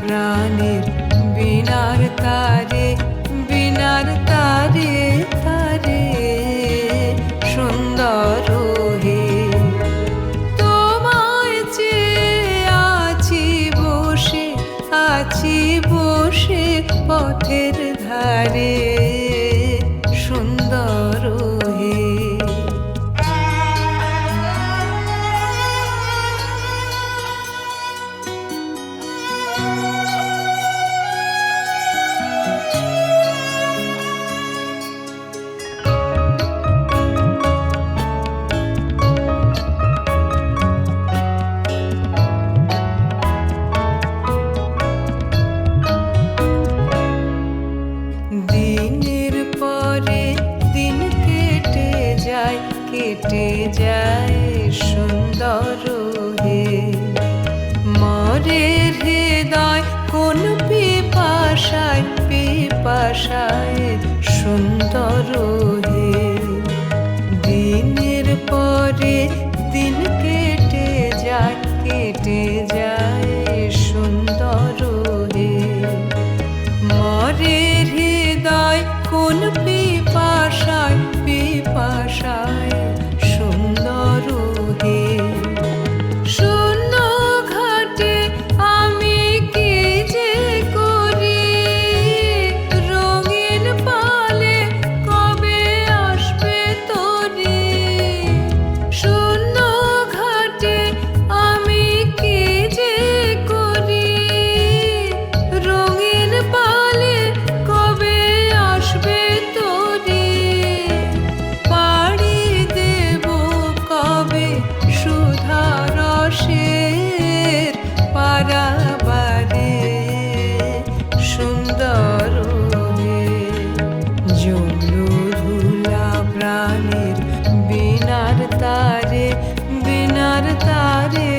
প্রাণের বিনার তারে বিনার তারে তারে। সুন্দর হে, তোমায় চেয়ে আছি বসে আছি বসে পথের ধারে। কেটে যায় সুন্দর হে মরে হৃদয় কোন পিপাসায় পিপাসায় সুন্দর হে বিনার তারে বিনার তারে।